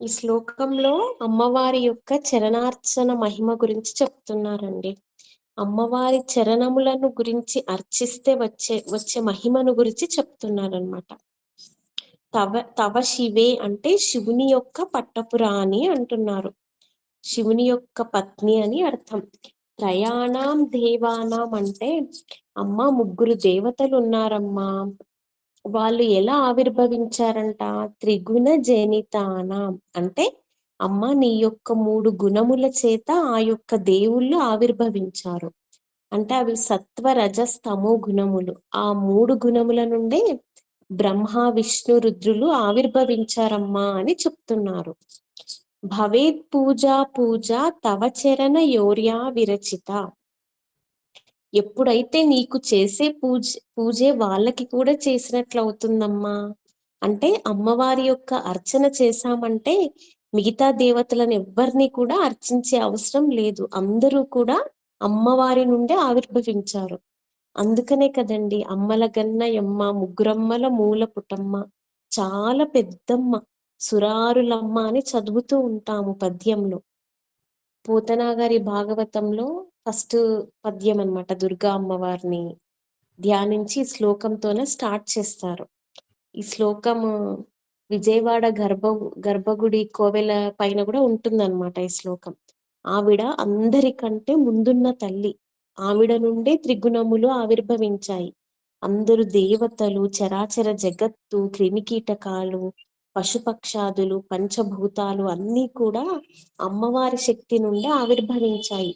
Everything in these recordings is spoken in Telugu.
ఈ శ్లోకంలో అమ్మవారి యొక్క చరణార్చన మహిమ గురించి చెప్తున్నారండి. అమ్మవారి చరణములను గురించి అర్చిస్తే వచ్చే వచ్చే మహిమను గురించి చెప్తున్నారనమాట తవ తవ శివే అంటే శివుని యొక్క పట్టపురాణి అంటున్నారు. శివుని యొక్క పత్ని అని అర్థం. త్రయాణం దేవానాం అంటే అమ్మ ముగ్గురు దేవతలు ఉన్నారమ్మా. వాళ్ళు ఎలా ఆవిర్భవించారంట? త్రిగుణ జనితానం. అంటే అమ్మ నీ యొక్క మూడు గుణముల చేత ఆ యొక్క దేవుళ్ళు ఆవిర్భవించారు. అంటే అవి సత్వ రజస్తమో గుణములు. ఆ మూడు గుణముల నుండే బ్రహ్మ విష్ణు రుద్రులు ఆవిర్భవించారమ్మా అని చెప్తున్నారు. భవేత్ పూజా పూజ తవ చరణ యోర్యా విరచిత. ఎప్పుడైతే నీకు చేసే పూజ పూజే వాళ్ళకి కూడా చేసినట్లు అవుతుందమ్మా అంటే అమ్మవారి యొక్క అర్చన చేశామంటే మిగతా దేవతలను ఎవ్వరిని కూడా అర్చించే అవసరం లేదు. అందరూ కూడా అమ్మవారి నుండే ఆవిర్భవించారు. అందుకనే కదండి అమ్మల గన్న యమ్మ ముగ్గురమ్మల మూల పుటమ్మ చాలా పెద్దమ్మ సురారులమ్మ అని చదువుతూ ఉంటాము పద్యంలో. పోతనా గారి భాగవతంలో ఫస్ట్ పద్యం అనమాట దుర్గా అమ్మవారిని ధ్యానించి శ్లోకంతోనే స్టార్ట్ చేస్తారు. ఈ శ్లోకము విజయవాడ గర్భ గర్భగుడి కోవెల పైన కూడా ఉంటుందన్నమాట ఈ శ్లోకం. ఆవిడ అందరికంటే ముందున్న తల్లి. ఆవిడ నుండే త్రిగుణములు ఆవిర్భవించాయి. అందరు దేవతలు చరాచర జగత్తు క్రిమికీటకాలు పశుపక్షాదులు పంచభూతాలు అన్నీ కూడా అమ్మవారి శక్తి నుండి ఆవిర్భవించాయి.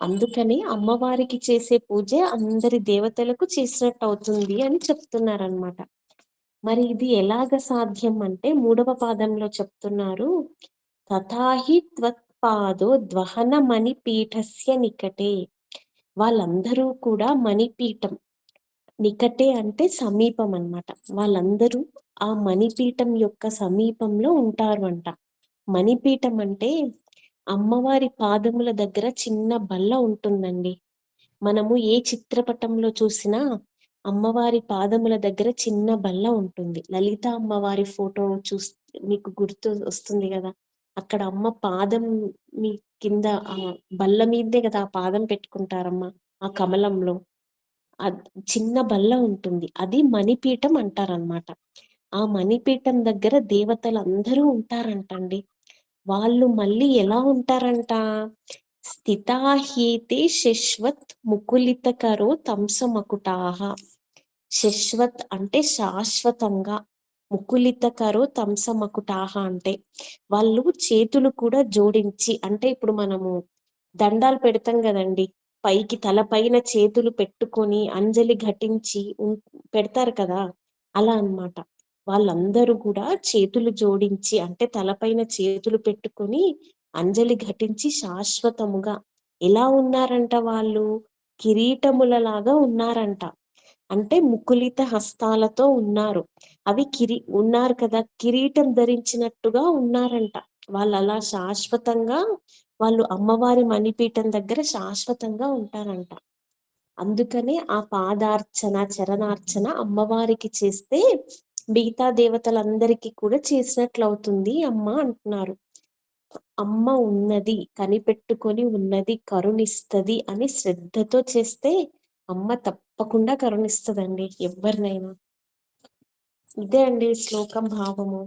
అందుకని అమ్మవారికి చేసే పూజ అందరి దేవతలకు చేసినట్టు అవుతుంది అని చెప్తున్నారనమాట మరి ఇది ఎలాగ సాధ్యం అంటే మూడవ పాదంలో చెప్తున్నారు. తథాహి త్వత్పాదో ద్వహన మణిపీఠస్య నికటే. వాళ్ళందరూ కూడా మణిపీఠం నికటే అంటే సమీపం అన్నమాట. వాళ్ళందరూ ఆ మణిపీఠం యొక్క సమీపంలో ఉంటారు అంట. మణిపీఠం అంటే అమ్మవారి పాదముల దగ్గర చిన్న బల్ల ఉంటుందండి. మనము ఏ చిత్రపటంలో చూసినా అమ్మవారి పాదముల దగ్గర చిన్న బల్ల ఉంటుంది. లలిత అమ్మవారి ఫోటో చూస్ మీకు గుర్తు వస్తుంది కదా. అక్కడ అమ్మ పాదం మీ కింద ఆ బల్ల మీదే కదా ఆ పాదం పెట్టుకుంటారమ్మా ఆ కమలంలో. ఆ చిన్న బల్ల ఉంటుంది. అది మణిపీఠం అంటారనమాట ఆ మణిపీఠం దగ్గర దేవతలు అందరూ ఉంటారంటండి. వాళ్ళు మళ్ళీ ఎలా ఉంటారంట? స్థితాహీతే శశ్వత్ ముకులిత కరో తంసమకుటాహ శశ్వత్ అంటే శాశ్వతంగా ముకులిత కరో తంసమకుటాహ అంటే. వాళ్ళు చేతులు కూడా జోడించి అంటే ఇప్పుడు మనము దండాలు పెడతాం కదండి. పైకి తల పైన చేతులు పెట్టుకొని అంజలి ఘటించి పెడతారు కదా? అలా అన్నమాట. వాళ్ళందరూ కూడా చేతులు జోడించి అంటే తలపైన చేతులు పెట్టుకొని అంజలి ఘటించి శాశ్వతముగా ఎలా ఉన్నారంట వాళ్ళు? కిరీటములలాగా ఉన్నారంట. అంటే ముకులిత హస్తాలతో ఉన్నారు. అవి కిరి ఉన్నారు కదా కిరీటం ధరించినట్టుగా ఉన్నారంట. వాళ్ళు అలా శాశ్వతంగా వాళ్ళు అమ్మవారి మణిపీఠం దగ్గర శాశ్వతంగా ఉంటారంట. అందుకనే ఆ పాదార్చన చరణార్చన అమ్మవారికి చేస్తే మిగతా దేవతలందరికీ కూడా చేసినట్లు అవుతుంది అమ్మ అంటున్నారు. అమ్మ ఉన్నది కనిపెట్టుకొని ఉన్నది కరుణిస్తది అని శ్రద్ధతో చేస్తే అమ్మ తప్పకుండా కరుణిస్తదండి ఎవరినైనా ఇదే అండి శ్లోకం భావము.